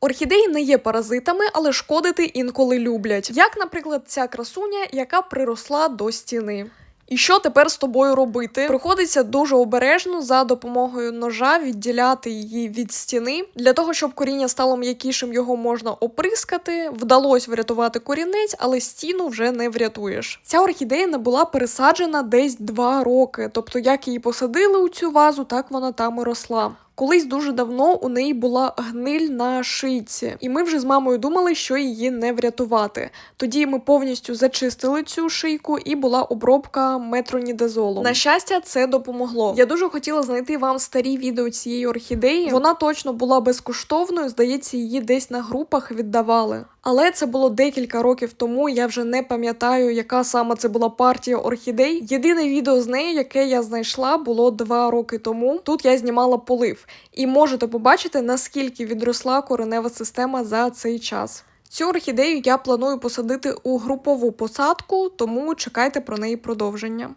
Орхідеї не є паразитами, але шкодити інколи люблять. Як, наприклад, ця красуня, яка приросла до стіни. І що тепер з тобою робити? Приходиться дуже обережно за допомогою ножа відділяти її від стіни. Для того, щоб коріння стало м'якішим, його можна оприскати. Вдалося врятувати корінець, але стіну вже не врятуєш. Ця орхідея не була пересаджена десь два роки. Тобто, як її посадили у цю вазу, так вона там і росла. Колись дуже давно у неї була гниль на шийці, і ми вже з мамою думали, що її не врятувати. Тоді ми повністю зачистили цю шийку, і була обробка метронідазолом. На щастя, це допомогло. Я дуже хотіла знайти вам старі відео цієї орхідеї. Вона точно була безкоштовною. Здається, її десь на групах віддавали. Але це було декілька років тому. Я вже не пам'ятаю, яка саме це була партія орхідей. Єдине відео з нею, яке я знайшла, було два роки тому. Тут я знімала полив, і можете побачити, наскільки відросла коренева система за цей час. Цю орхідею я планую посадити у групову посадку, тому чекайте про неї продовження.